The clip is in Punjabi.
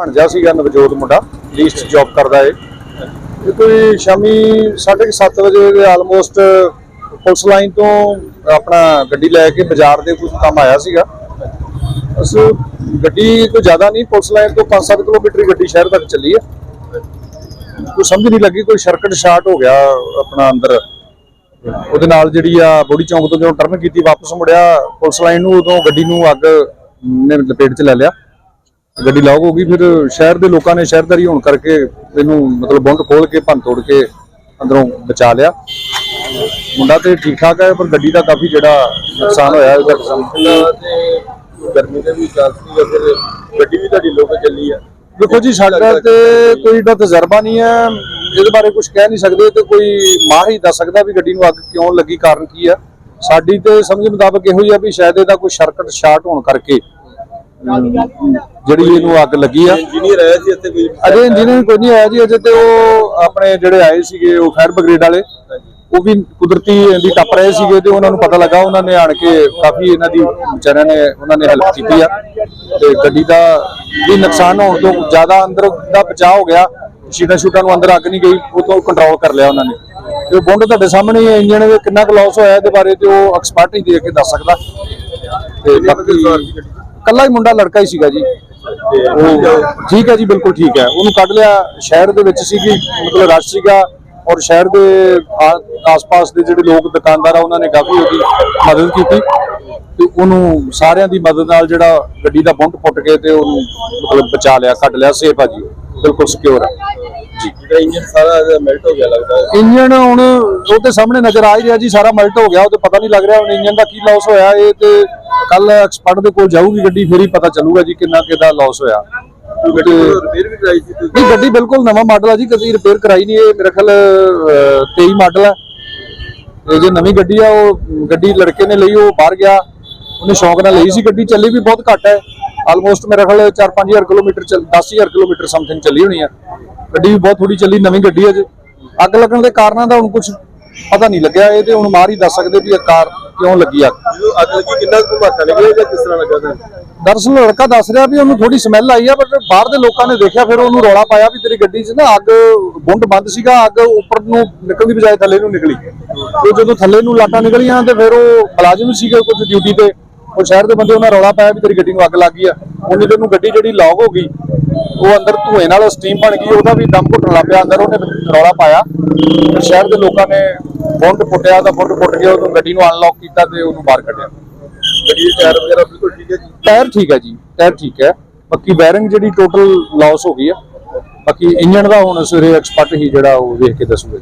ਭਾਣਜਾ ਸੀਗਾ ਨਵਜੋਤ ਮੁੰਡਾ ਲੀਸਟ ਜੌਬ ਕਰਦਾ ਏ ਇਹ ਕੋਈ ਸ਼ਾਮੀ 7:30 ਵਜੇ ਦੇ ਆਲਮੋਸਟ ਪੁਲਿਸ ਲਾਈਨ ਤੋਂ ਆਪਣਾ ਗੱਡੀ ਲੈ ਕੇ ਬਾਜ਼ਾਰ ਦੇ ਕੁਝ ਕੰਮ ਆਇਆ ਸੀਗਾ। ਅਸ ਗੱਡੀ ਕੋਈ ਜ਼ਿਆਦਾ ਨਹੀਂ, ਪੁਲਿਸ ਲਾਈਨ ਤੋਂ 5-7 ਕਿਲੋਮੀਟਰ ਗੱਡੀ ਸ਼ਹਿਰ ਤੱਕ ਚੱਲੀ ਹੈ। ਕੋਈ ਸਮਝ ਨਹੀਂ ਲੱਗੀ, ਕੋਈ ਸਰਕਟ ਸ਼ਾਰਟ ਹੋ ਗਿਆ ਆਪਣਾ ਅੰਦਰ। ਉਹਦੇ ਨਾਲ ਜਿਹੜੀ ਆ ਬੋੜੀ ਚੌਂਕ ਤੋਂ ਜਦੋਂ ਟਰਨ ਕੀਤੀ, ਵਾਪਸ ਮੁੜਿਆ, ਪੁਲਿਸ ਲਾਈਨ ਨੂੰ ਉਦੋਂ ਗੱਡੀ ਨੂੰ ਅੱਗ ਨੇ ਲਪੇਟ 'ਚ ਲੈ ਲਿਆ। ਗੱਡੀ ਲੌਕ ਹੋ ਗਈ ਫਿਰ ਸ਼ਹਿਰ ਦੇ ਲੋਕਾਂ ਨੇ ਸ਼ਹਿਰਦਾਰੀ ਹੋਣ ਕਰਕੇ ਇਹਨੂੰ ਮਤਲਬ ਬੁੰਡ ਖੋਲ ਕੇ ਭੰਨ ਤੋੜ ਕੇ ਅੰਦਰੋਂ ਬਚਾ ਲਿਆ। ਮੁੰਡਾ ਤੇ ਠੀਕ ਠਾਕ ਹੈ ਪਰ ਗੱਡੀ ਦਾ ਕਾਫੀ ਜਿਹੜਾ ਨੁਕਸਾਨ ਹੋਇਆ ਉਹਦਾ ਕਿਸਮ ਤੇ ਗਰਮੀ ਦੇ ਵੀ ਚਾਂਸ ਸੀ ਫਿਰ ਗੱਡੀ ਵੀ ਤੁਹਾਡੀ ਲੋਕ ਚੱਲੀ ਆ। ਦੇਖੋ ਜੀ ਸਾਡਾ ਤੇ ਕੋਈ ਏਡਾ ਤਜਰਬਾ ਨਹੀਂ ਹੈ। ਇਹਦੇ ਬਾਰੇ ਕੁਝ ਕਹਿ ਨਹੀਂ ਸਕਦੇ ਤੇ ਕੋਈ ਮਾਹਰ ਹੀ ਦੱਸ ਸਕਦਾ ਵੀ ਗੱਡੀ ਨੂੰ ਅੱਗ ਕਿਉਂ ਲੱਗੀ ਕਾਰਨ ਕੀ ਆ। ਸਾਡੀ ਤੇ ਸਮਝ ਮੁਤਾਬਕ ਇਹੋ ਹੀ ਆ ਵੀ ਸ਼ਾਇਦ ਇਹਦਾ ਕੋਈ ਸਰਕਟ ਸ਼ਾਰਟ ਹੋਣ ਕਰਕੇ। ਜਿਹੜੀ ਇਹਨੂੰ ਅੱਗ ਲੱਗੀ ਆ। ਇੰਜੀਨੀਅਰ ਆਇਆ ਸੀ ਇੱਥੇ ਕੋਈ? ਅਜੇ ਇੰਜੀਨੀਅਰ ਕੋਈ ਨਹੀਂ ਆਇਆ ਜੀ ਅਜੇ ਤੇ ਉਹ ਆਪਣੇ ਜਿਹੜੇ ਆਏ ਸੀਗੇ ਉਹ ਫਾਇਰ ਬ੍ਰਿਗੇਡ ਵਾਲੇ ਉਹ ਵੀ ਕੁਦਰਤੀ ਇਹਦੀ ਟੱਪ ਰਹੇ ਸੀਗੇ ਤੇ ਉਹਨਾਂ ਨੂੰ ਪਤਾ ਲੱਗਾ ਉਹਨਾਂ ਨੇ ਆਣ ਕੇ ਕਾਫੀ ਇਹਨਾਂ ਦੀ ਵਿਚਾਰਿਆਂ ਨੇ ਉਹਨਾਂ ਨੇ ਹੈਲਪ ਕੀਤੀ ਆ। ਤੇ ਗੱਡੀ ਦਾ ਵੀ ਨੁਕਸਾਨ ਹੋਣ ਤੋਂ ਜ਼ਿਆਦਾ ਅੰਦਰ ਦਾ ਬਚਾਅ ਹੋ ਗਿਆ। ਸ਼ੀਟਾਂ ਸ਼ੂਟਾਂ ਨੂੰ ਅੰਦਰ ਅੱਗ ਨਹੀਂ ਗਈ ਉਹ ਤੋਂ ਕੰਟਰੋਲ ਕਰ ਲਿਆ ਉਹਨਾਂ ਨੇ। ਤੇ ਉਹ ਬੁੰਡ ਤੁਹਾਡੇ ਸਾਹਮਣੇ ਇੰਜਣ ਦੇ ਕਿੰਨਾ ਕੁ ਲਾਸ ਹੋਇਆ ਇਹਦੇ ਬਾਰੇ ਤੇ ਉਹ ਐਕਸਪਰਟ ਹੀ ਦੇ ਕੇ ਦੱਸ ਸਕਦਾ। ਤੇ ਬਾਕੀ ਕੱਲਾ ਹੀ ਮੁੰਡਾ ਲੜਕਾ ਹੀ ਸੀਗਾ ਜੀ। ਉਹ ਠੀਕ ਹੈ ਜੀ ਬਿਲਕੁਲ ਠੀਕ ਹੈ। ਉਹਨੂੰ ਕੱਢ ਲਿਆ ਸ਼ਹਿਰ ਦੇ ਵਿੱਚ ਸੀਗੀ ਮਤਲਬ ਰਸ਼ ਸੀਗਾ ਔਰ ਸ਼ਹਿਰ ਦੇ ਆਸ-ਪਾਸ ਦੇ ਜਿਹੜੇ ਲੋਕ ਦੁਕਾਨਦਾਰ ਆ ਉਹਨਾਂ ਨੇ ਕਾਫੀ ਉਹਦੀ ਮਦਦ ਕੀਤੀ ਤੇ ਉਹਨੂੰ ਸਾਰਿਆਂ ਦੀ ਮਦਦ ਨਾਲ ਜਿਹੜਾ ਗੱਡੀ ਦਾ ਬੁੰਟ ਫੁੱਟ ਕੇ ਤੇ ਉਹਨੂੰ ਮਤਲਬ ਬਚਾ ਲਿਆ ਕੱਢ ਲਿਆ ਸੇਫ ਆ ਜੀ। ਉਹ, ਬਿਲਕੁਲ ਸਿਕਿਉਰ ਹੈ ਜਿਹੜਾ ਇੰਜਨ ਸਾਰਾ ਮੈਲਟ ਹੋ ਗਿਆ ਲੱਗਦਾ ਹੈ। ਇੰਜਨ ਹੁਣ ਉਹ ਤੇ ਸਾਹਮਣੇ ਨਜ਼ਰ ਆ ਹੀ ਰਿਹਾ ਜੀ ਸਾਰਾ ਮਲਟ ਹੋ ਗਿਆ ਉਹ ਤੇ ਪਤਾ ਨਹੀਂ ਲੱਗ ਰਿਹਾ ਹੁਣ ਇੰਜਨ ਦਾ ਕੀ ਲਾਸ ਹੋਇਆ ਇਹ ਤੇ ਕੱਲ ਐਕਸਪਰਟ ਦੇ ਕੋਲ ਜਾਊਗੀ ਗੱਡੀ ਫਿਰ ਹੀ ਪਤਾ ਚੱਲੂਗਾ ਜੀ ਕਿੰਨਾ ਕਿਹਦਾ ਲਾਸ ਹੋਇਆ। ਗੱਡੀ ਰਿਪੇਅਰ ਵੀ ਕਰਾਈ ਸੀ ਤੁਸੀਂ? ਨਹੀਂ ਗੱਡੀ ਬਿਲਕੁਲ ਨਵਾਂ ਮਾਡਲ ਆ ਜੀ ਕਦੀ ਰਿਪੇਅਰ ਕਰਾਈ ਨਹੀਂ ਇਹ ਮੇਰੇ ਖਿਆਲ ਅਹ, 23 ਮਾਡਲ ਹੈ ਇਹ ਜੋ ਨਵੀਂ ਗੱਡੀ ਆ ਉਹ ਗੱਡੀ ਲੜਕੇ ਨੇ ਲਈ ਉਹ ਬਾਹਰ ਗਿਆ ਉਹਨੇ ਸ਼ੌਂਕ ਨਾਲ ਲਈ ਸੀ ਗੱਡੀ ਚੱਲੀ ਵੀ ਬਹੁਤ ਘੱਟ ਹੈ। ਆਲਮੋਸਟ ਮੇਰੇ ਖਿਆਲ 4-5000 ਕਿਲੋਮੀਟਰ ਚੱਲ 10000 ਕਿਲੋਮੀਟਰ ਸਮਥਿੰਗ ਚੱਲੀ ਹੋਣੀ ਆ। ਗੱਡੀ ਵੀ ਬਹੁਤ ਥੋੜੀ ਚੱਲੀ ਨਵੀਂ ਗੱਡੀ ਹੈ ਜੀ। ਅੱਗ ਲੱਗਣ ਦੇ ਕਾਰਨਾਂ ਦਾ ਹੁਣ ਕੁਝ ਪਤਾ ਨਹੀਂ ਲੱਗਿਆ। ਇਹ ਤੇ ਹੁਣ ਮਾਰ ਹੀ ਦੱਸ ਸਕਦੇ ਵੀ ਇਹ ਕਾਰ ਕਿਉਂ ਲੱਗੀ ਅੱਗ। ਅੱਗ ਲੱਗੀ ਕਿੰਨਾ ਕੁ ਧਮਾਕਾ ਨਿਕਲਿਆ ਜਾਂ ਕਿਸ ਤਰ੍ਹਾਂ ਲੱਗਾ ਤੁਹਾਨੂੰ? ਦਰਅਸਲ ਲੜਕਾ ਦੱਸ ਰਿਹਾ ਵੀ ਉਹਨੂੰ ਥੋੜੀ ਸਮੈਲ ਆਈ ਆ ਬਟ ਬਾਹਰ ਦੇ ਲੋਕਾਂ ਨੇ ਦੇਖਿਆ ਫਿਰ ਉਹਨੂੰ ਰੌਲਾ ਪਾਇਆ ਵੀ ਤੇਰੀ ਗੱਡੀ 'ਚ ਨਾ ਅੱਗ ਬੁੰਡ ਬੰਦ ਸੀਗਾ ਅੱਗ ਉੱਪਰ ਨੂੰ ਨਿਕਲਣ ਦੀ ਬਜਾਏ ਥੱਲੇ ਨੂੰ ਨਿਕਲੀ। ਤੇ ਜਦੋਂ ਥੱਲੇ ਨੂੰ ਲਾਟਾਂ ਨਿਕਲੀਆਂ ਤੇ ਫਿਰ ਉਹ ਮੁਲਾਜ਼ਮ ਸੀਗੇ ਕੁਝ ਡਿਊਟੀ ਤੇ ਉਹ ਸ਼ਹਿਰ ਦੇ ਬੰਦੇ ਉਹਨਾਂ ਰੌਲਾ ਪਾਇਆ ਵੀ ਤੇਰੀ ਗੱਡੀ ਨੂੰ ਅੱਗ ਲੱਗ ਗਈ ਆ। ਉਹਨੇ ਉਹਨੂੰ ਗੱਡੀ ਜਿਹੜੀ ਲੌਕ ਹੋ ਗਈ ਉਹ ਅੰਦਰ ਧੂਏ ਨਾਲ ਸਟੀਮ ਬਣ ਗਈ ਉਹਦਾ ਵੀ ਦਮ ਘੁੱਟਣ ਲੱਗ ਪਿਆ ਅੰਦਰ ਉਹਨੇ ਰੌਲਾ ਪਾਇਆ। ਸ਼ਹਿਰ ਦੇ ਲੋਕਾਂ ਨੇ ਬੁੰਡ ਫੁੱਟਿਆ ਤਾਂ ਬੁੰਡ ਫੁੱਟ ਗਿਆ ਉਹਨੂੰ ਗੱਡੀ ਨੂੰ ਅਨਲੌਕ ਕੀਤਾ ਤੇ ਉਹਨੂੰ ਬਾਹਰ ਕੱਢਿਆ। ਗੱਡੀ ਦੇ ਟਾਇਰ ਵਗੈਰਾ ਬਿਲਕੁਲ ਠੀਕ ਹੈ ਜੀ? ਟਾਇਰ ਠੀਕ ਹੈ ਜੀ ਟਾਇਰ ਠੀਕ ਹੈ। ਬਾਕੀ ਵਾਇਰਿੰਗ ਜਿਹੜੀ ਟੋਟਲ ਲਾਸ ਹੋ ਗਈ ਆ। ਬਾਕੀ ਇੰਜਨ ਦਾ ਹੁਣ ਸਵੇਰੇ ਐਕਸਪਰਟ ਹੀ ਜਿਹੜਾ ਉਹ ਵੇਖ ਕੇ ਦੱਸੂਗਾ